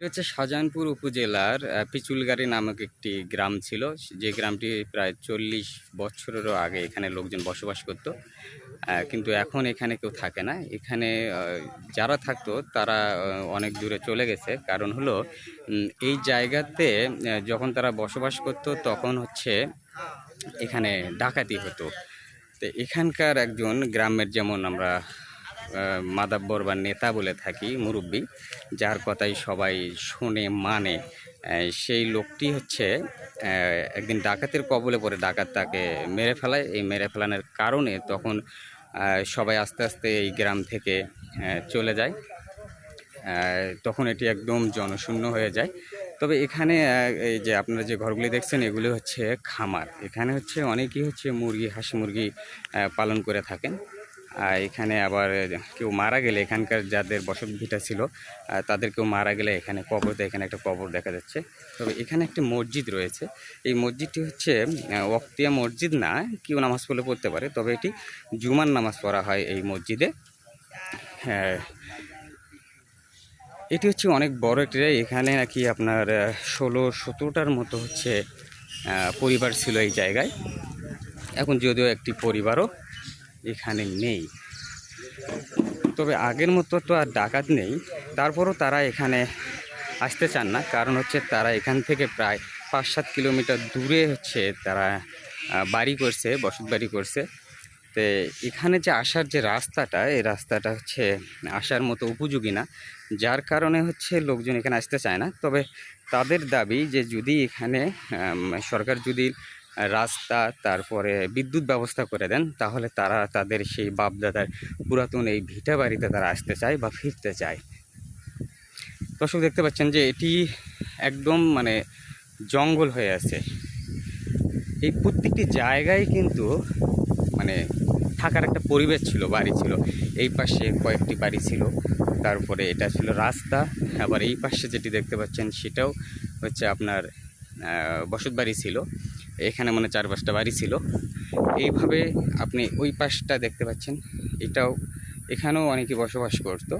এটা হচ্ছে শাহজাহানপুর উপজেলার পিচুলগাড়ি নামক একটি গ্রাম ছিল। যে গ্রামটি প্রায় চল্লিশ বছরেরও আগে এখানে লোকজন বসবাস করত। কিন্তু এখন এখানে কেউ থাকে না। এখানে যারা থাকতো তারা অনেক দূরে চলে গেছে। কারণ হলো এই জায়গাতে যখন তারা বসবাস করত তখন হচ্ছে এখানে ডাকাতি হতো। তো এখানকার একজন গ্রামের যেমন আমরা মাদাব্বর বা নেতা বলে থাকি মুরব্বী, যার কথাই সবাই শোনে মানে সেই লোকটি হচ্ছে একদিন ডাকাতের কবলে পড়ে ডাকাত তাকে মেরে ফেলায়। এই মেরে ফেলানোর কারণে তখন সবাই আস্তে আস্তে এই গ্রাম থেকে চলে যায়। তখন এটি একদম জনশূন্য হয়ে যায়। তবে এখানে এই যে আপনারা যে ঘরগুলি দেখছেন, এগুলি হচ্ছে খামার। এখানে হচ্ছে অনেকেই হচ্ছে মুরগি, হাঁস মুরগি পালন করে থাকেন। এখানে আবার কেউ মারা গেলে এখানকার যাদের বসত ভিটা ছিল তাদের কেউ মারা গেলে এখানে কবর এখানে একটা কবর দেখা যাচ্ছে। তবে এখানে একটি মসজিদ রয়েছে। এই মসজিদটি হচ্ছে আহ, ওয়াক্তিয়া মসজিদ না কেউ নামাজ পড়লে পড়তে পারে তবে এটি জুমার নামাজ পড়া হয় এই মসজিদে। এটি হচ্ছে অনেক বড় একটি। এখানে নাকি আপনার ষোলো সতেরোটার মতো হচ্ছে পরিবার ছিল এই জায়গায়। এখন যদিও একটি পরিবারও এখানে নেই। তবে আগের মতো তো আর ডাকাত নেই। তারপরও তারা এখানে আসতে চান না। কারণ হচ্ছে তারা এখান থেকে প্রায় পাঁচ সাত কিলোমিটার দূরে হচ্ছে তারা বাড়ি করছে, বসত বাড়ি করছে। তো এখানে যে আসার যে রাস্তাটা এই রাস্তাটা হচ্ছে আসার মতো উপযোগী না। যার কারণে হচ্ছে লোকজন এখানে আসতে চায় না। তবে তাদের দাবি যে যদি এখানে সরকার যদি রাস্তা, তারপরে বিদ্যুৎ ব্যবস্থা করে দেন, তাহলে তারা তাদের সেই বাপদাদার পুরাতন এই ভিটা বাড়িতে তারা আসতে চায় বা ফিরতে চায়। দর্শক, দেখতে পাচ্ছেন যে এটি একদম মানে জঙ্গল হয়ে আছে। এই প্রত্যেকটি জায়গায় কিন্তু মানে থাকার একটা পরিবেশ ছিল, বাড়ি ছিল। এই পাশে কয়েকটি বাড়ি ছিল, তারপরে এটা ছিল রাস্তা। আবার এই পাশে যেটি দেখতে পাচ্ছেন সেটাও হচ্ছে আপনার বসত বাড়ি ছিল। এখানে মানে চার পাঁচটা বাড়ি ছিল। এইভাবে আপনি ওই পাশটা দেখতে পাচ্ছেন। এটাও এখানেও অনেকে বসবাস করতো।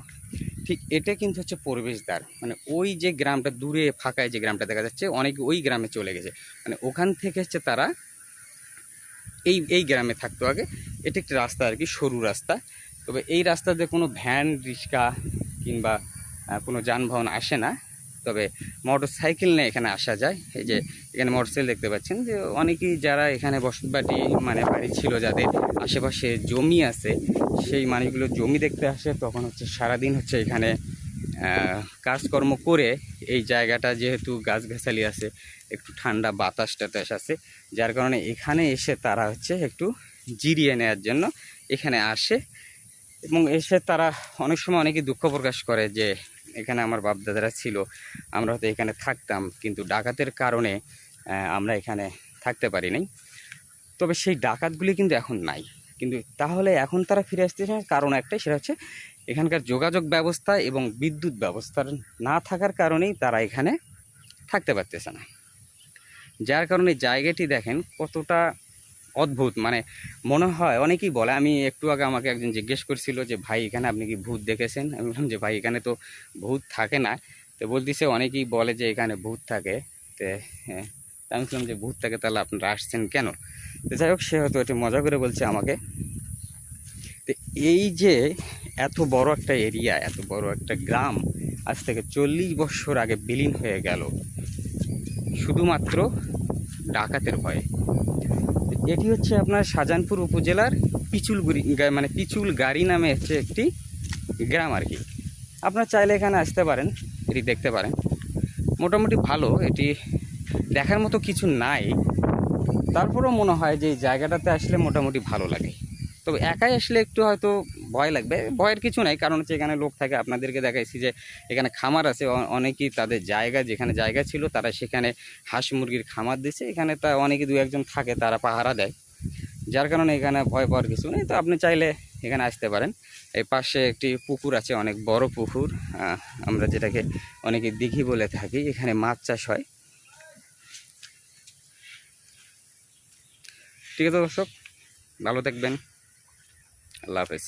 ঠিক এটা কিন্তু হচ্ছে প্রবেশদ্বার। মানে ওই যে গ্রামটা দূরে ফাঁকায় যে গ্রামটা দেখা যাচ্ছে, অনেকে ওই গ্রামে চলে গেছে। মানে ওখান থেকে হচ্ছে তারা এই এই গ্রামে থাকতো আগে। এটা একটি রাস্তা আর কি, সরু রাস্তা। তবে এই রাস্তাতে কোনো ভ্যান, রিক্সা কিংবা কোনো যানবাহন আসে না। তবে মোটর সাইকেল নিয়ে এখানে আসা যায়। এই যে এখানে মোটর সাইকেল দেখতে পাচ্ছেন যে অনেকেই যারা এখানে বসতবাটি মানে বাড়ি ছিল, যাদের আশেপাশে জমি আছে, সেই মানুষগুলো জমি দেখতে আসে, তখন হচ্ছে সারাদিন হচ্ছে এখানে কাজকর্ম করে এই জায়গাটা যেহেতু গাছগাছালি আছে, একটু ঠান্ডা বাতাস টাতাস আছে, যার কারণে এখানে এসে তারা হচ্ছে একটু জিরিয়ে নেওয়ার জন্য এখানে আসে এবং এসে তারা অনেক সময় অনেকে দুঃখ প্রকাশ করে যে এখানে আমার বাপদাদারা ছিল, আমরা হয়তো এখানে থাকতাম, কিন্তু ডাকাতের কারণে আমরা এখানে থাকতে পারি নাই তবে সেই ডাকাতগুলি কিন্তু এখন নাই। কিন্তু তাহলে এখন তারা ফিরে আসতেছে কারণ একটাই, সেটা হচ্ছে এখানকার যোগাযোগ ব্যবস্থা এবং বিদ্যুৎ ব্যবস্থার না থাকার কারণেই তারা এখানে থাকতে পারতেছে না। যার কারণে জায়গাটি দেখেন কতটা অদ্ভুত মানে মনে হয়, অনেকেই বলে, আমি একটু আগে আমাকে একজন জিজ্ঞেস করছিল যে, ভাই, এখানে আপনি কি ভূত দেখেছেন? আমি বললাম যে, ভাই, এখানে তো ভূত থাকে না। তো বলতেছে, অনেকেই বলে যে, এখানে ভূত থাকে। তো হ্যাঁ আমি বললাম যে, ভূত থাকে, তাহলে আপনারা আসছেন কেন? তো যাই হোক, সে হয়তো একটু মজা করে বলছে আমাকে। তো, এই যে, এত বড় একটা এরিয়া, এত বড় একটা গ্রাম, আজ থেকে চল্লিশ বছর আগে বিলীন হয়ে গেল। শুধুমাত্র ডাকাতের ভয়ে। এটি হচ্ছে আপনার শাহজাহানপুর উপজেলার পিচুলগুড়ি মানে পিচুল গাড়ি নামে হচ্ছে একটি গ্রাম আর কি। আপনার চাইলে এখানে আসতে পারেন, এটি দেখতে পারেন। মোটামুটি ভালো, এটি দেখার মতো কিছু নাই। তারপরেও মনে হয় যে জায়গাটাতে আসলে মোটামুটি ভালো লাগে। তবে একাই আসলে একটু হয়তো ভয় লাগবে। ভয়ের কিছু নাই, কারণ হচ্ছে এখানে লোক থাকে, আপনাদেরকে দেখাইছি যে এখানে খামার আছে অনেকেই তাদের জায়গা, যেখানে জায়গা ছিল, তারা সেখানে হাঁস মুরগির খামার দিছে, এখানে তা অনেকে দু একজন থাকে, তারা পাহারা দেয়। যার কারণে এখানে ভয় পাওয়ার কিছু নেই, তো আপনি চাইলে এখানে আসতে পারেন। এই পাশে একটি পুকুর আছে, অনেক বড় পুকুর আমরা যেটাকে অনেকে দিঘি বলে থাকি, এখানে মাছ চাষ হয়। ঠিক আছে দর্শক, ভালো থাকবেন। আল্লাহ হাফেজ।